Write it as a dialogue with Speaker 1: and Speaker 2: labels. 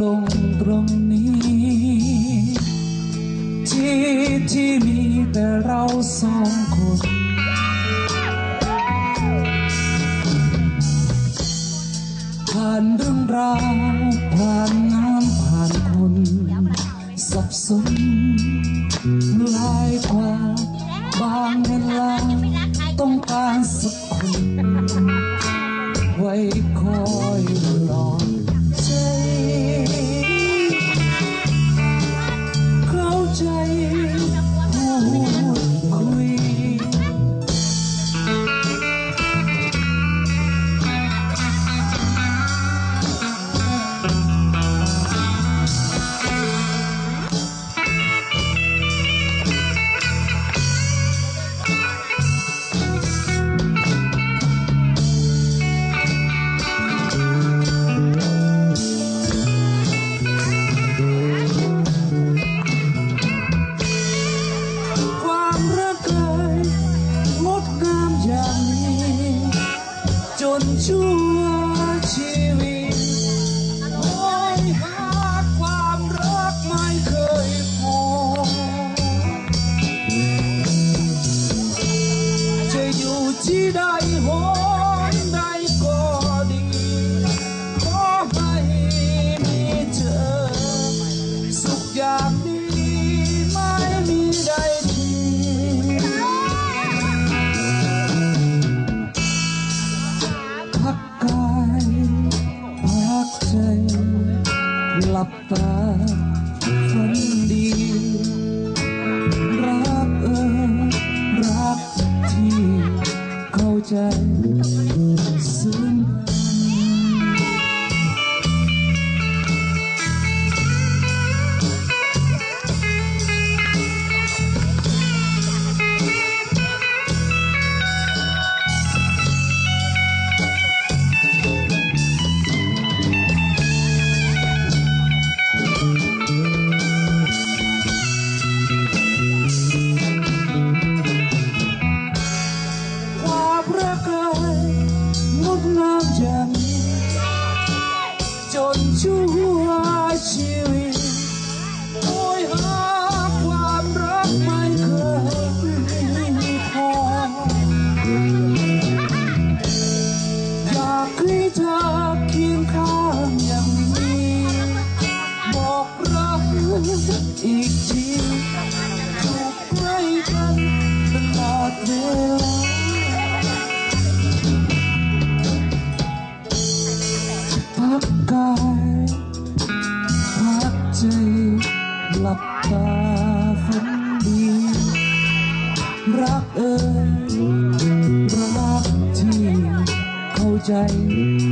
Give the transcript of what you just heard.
Speaker 1: ลงตรงนี้ ที่ที่มีแต่เราสองคนผ่านเรื่องราวผ่านน้ำผ่านคนสับสนหลายกว่าบางเวลาต้องการสักคนไว้คอยรอ จน ลับตาฝันดี รักเออรักที่เข้าใจ ความรักเอ่ยงดงามอย่างนี้ จนชั่วชีวิตโอยหาความรักไม่เคยมีพอ อยากให้เธอเคียงข้างอย่างนี้ บอกรักอีกทีถูก ใจ